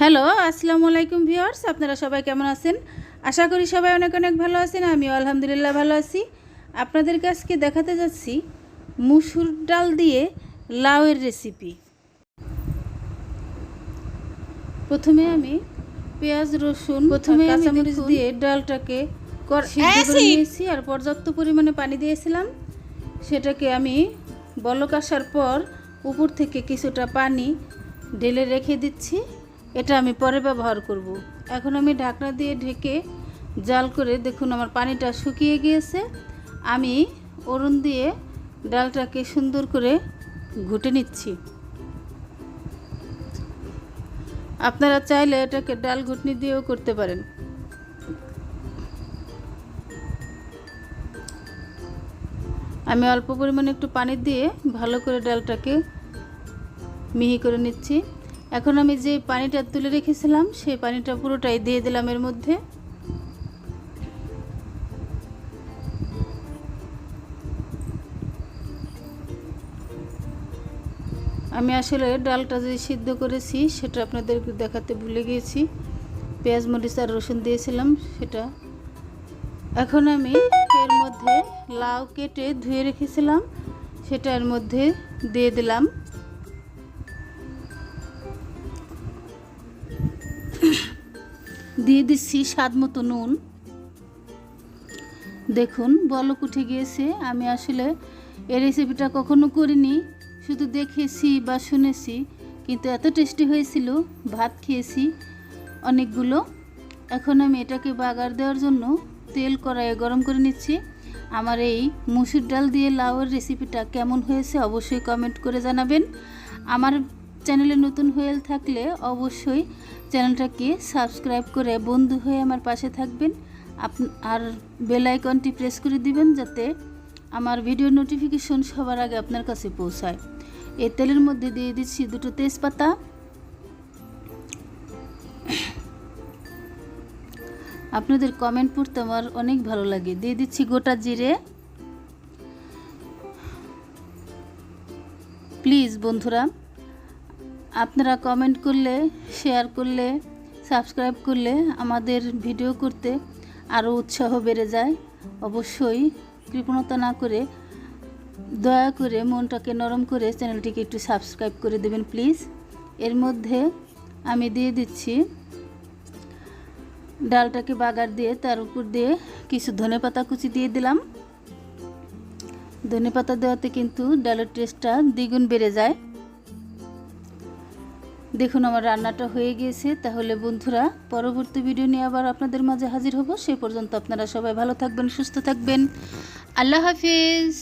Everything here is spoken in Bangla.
হ্যালো আসসালামু আলাইকুম ভিউয়ার্স আপনারা সবাই কেমন আছেন? আশা করি সবাই অনেক অনেক ভালো আছেন আমিও আলহামদুলিল্লাহ ভালো আছি। আপনাদের আজকে দেখাতে যাচ্ছি মুসুর ডাল দিয়ে লাউয়ের রেসিপি প্রথমে আমি পেঁয়াজ রসুন প্রথমে কাঁচামরিচ দিয়ে ডালটাকে নিয়েছি আর পর্যাপ্ত পরিমাণে পানি দিয়েছিলাম। সেটাকে আমি বলক আসার পর উপর থেকে কিছুটা পানি ঢেলে রেখে দিচ্ছি। এটা আমি পরে ব্যবহার করব। এখন আমি ঢাকনা দিয়ে ঢেকে জাল করে দেখুন আমার পানিটা শুকিয়ে গিয়েছে। আমি অরুণ দিয়ে ডালটাকে সুন্দর করে ঘুটে নিচ্ছি। আপনারা চাইলে এটাকে ডাল ঘুটনি দিয়েও করতে পারেন। আমি অল্প পরিমাণে একটু পানি দিয়ে ভালো করে ডালটাকে মিহি করে নিচ্ছি। এখন আমি যে পানিটা তুলে রেখেছিলাম, সেই পানিটা পুরোটাই দিয়ে দিলাম এর মধ্যে। আমি আসলে ডালটা যে সিদ্ধ করেছি, সেটা আপনাদের দেখাতে ভুলে গিয়েছি। পেঁয়াজ, মরিচ আর রসুন দিয়েছিলাম সেটা। এখন আমি এর মধ্যে লাউ কেটে ধুয়ে রেখেছিলাম, সেটা এর মধ্যে দিয়ে দিলাম। দিয়ে দিচ্ছি স্বাদ মতো নুন। দেখুন, বলক উঠে গিয়েছে। আমি আসলে এই রেসিপিটা কখনো করিনি। শুধু দেখেছি বা শুনেছি, কিন্তু এত টেস্টি হয়েছিল। ভাত খেয়েছি অনেকগুলো। এখন আমি এটাকে বাগার দেওয়ার জন্য তেল কড়াইয়ে গরম করে নিচ্ছি। আমার এই মুসুর ডাল দিয়ে লাউয়ের রেসিপিটা কেমন হয়েছে অবশ্যই কমেন্ট করে জানাবেন। আমার চ্যানেলে নতুন হয়ে থাকলে অবশ্যই চ্যানেলটাকে সাবস্ক্রাইব করে বন্ধু হয়ে আমার পাশে থাকবেন। আপ আর বেল আইকনটি প্রেস করে দিবেন যাতে আমার ভিডিও নোটিফিকেশন সবার আগে আপনার কাছে পৌঁছায়। এই তেলের মধ্যে দিয়ে দিচ্ছি দুটো তেজপাতা। আপনাদের কমেন্ট পড়তে আমার অনেক ভালো লাগে। দিয়ে দিচ্ছি গোটা জিরে। প্লিজ বন্ধুরা আপনারা কমেন্ট করলে শেয়ার করলে সাবস্ক্রাইব করলে আমাদের ভিডিও করতে আরও উৎসাহ বেড়ে যায়। অবশ্যই কৃপণতা না করে দয়া করে মনটাকে নরম করে চ্যানেলটিকে একটু সাবস্ক্রাইব করে দেবেন প্লিজ এর মধ্যে আমি দিয়ে দিচ্ছি ডালটাকে বাগার দিয়ে তার উপর দিয়ে কিছু ধনে পাতা কুচি দিয়ে দিলাম। ধনে পাতা দেওয়াতে কিন্তু ডালের টেস্টটা দ্বিগুণ বেড়ে যায়। দেখুন আমার রান্নাটা হয়ে গিয়েছে, তাহলে বন্ধুরা পরবর্তী ভিডিও নিয়ে আবার আপনাদের মাঝে হাজির হব। সে পর্যন্ত আপনারা সবাই ভালো থাকবেন, সুস্থ থাকবেন। আল্লাহ হাফিজ।